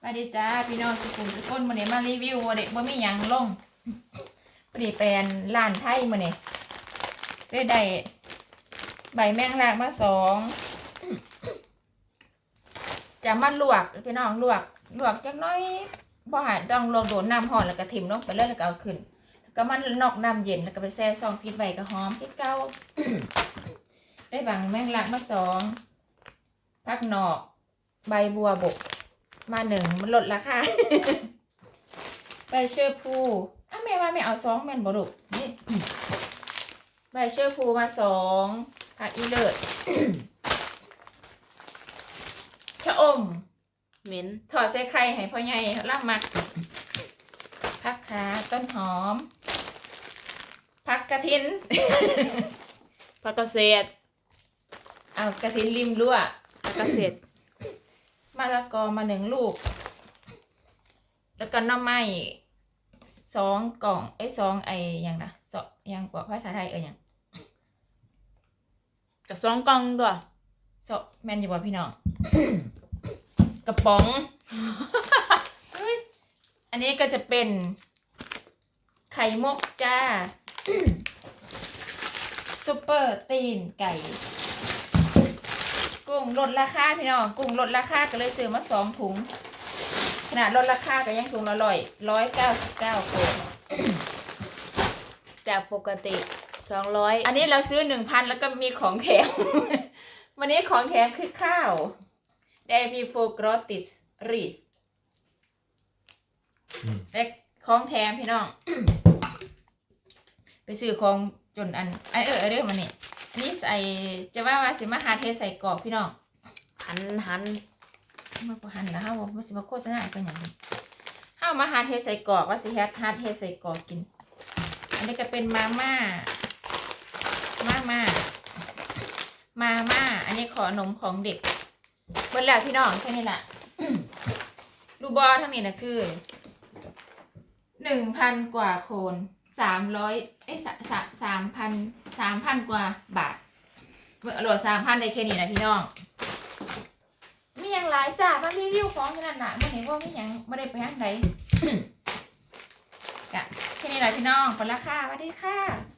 สวัสดีจ้าพี่น้องสุขุมทุกคนวันนี้มารีวิววันนี้ว่ามีหยังลงพอดีแปลนร้านไทยมาเนี่ยได้ได้ใบแมงลากมาสองจะมาลวกพี่น้องลวกลวกจักน้อยพอหายต้องลวกโดนน้ำห่อนแล้วก็ถิ่มลงไปเลยแล้วก็เอาขึ้นก็มันนอกน้ำเย็นแล้วก็ไปแช่ซองฟิตไว้ก็หอมที่เก้าได้บางแมงลักมาสองพักหนอก ใบบัวบก มาหนึ่งมันลดราคาใบเชื่อพูอ้าวแม่ว่าไม่เอาสองแม่นบ่ลูกนี่ใบเชื่อพูมาสองผักอีเลิศชะอมเหม็นถอดใส่ไข่ให้พ่อใหญ่ลากมักผักขาต้นหอมผักกระถินผักเกษตรเอากระถินริมรั่วผักเกษตร มะละกอมาหนึ่งลูก แล้วก็หน้ำไม้สองกล่องไอ้ยสองไอ้หยังนะสองหยังบอกภาษาไทยเอ้ยหยังกับสองกล่องตัวสองแม่นอยู่บ่พี่น้อง กระป๋องเอ้ยอันนี้ก็จะเป็น ไข่มุกจ้าซุปเปอร์ตีนไก่ กุ้งลดราคาพี่น้องกุ้งลดราคาก็เลยซื้อมาสองถุง ขนาดลดราคาก็ยังถุงละร้อยร้อยเก้าสิบเก้าคนจากปกติสองร้อยอันนี้เราซื้อหนึ่งพันแล้วก็มีของแถม วันนี้ของแถมคือข้าวได้พีโฟกรอติสรีสอืมและของแถมพี่น้อง ไปซื้อของจนอันอันเออเรื่องมันนี่อั นนี้ใส่จะว่าว่าสิมาหาเทใส่กรอกพี่น้องหันหันมาประหันนะฮะว่ามันสิมาโฆษณากันอย่างนี้ห้ามาหาเทใส่กรอกว่าสิแฮทฮาเทใส่กรอกกิน อันนี้ก็เป็นมาม่ามาม่ามาม่า อันนี้ขอนมของเด็กเบิดแล้วพี่น้องแค่นี้แหละดูบอทั้งนี้นะคือหนึ่งพันกว่าโคนสามร้อยเอ้ยสาสาสามพัน สามพันกว่าบาทเมื่อโหลดสามพันได้แค่นี้นะพี่น้อง มีอย่างหลายจ้ามันมีวิวของขนาดหนาไม่เห็นว่ามีอย่างไม่ได้ไปทางไหนกะแค่นี้แหละพี่น้องไปละค่ะสวัสดีค่ะ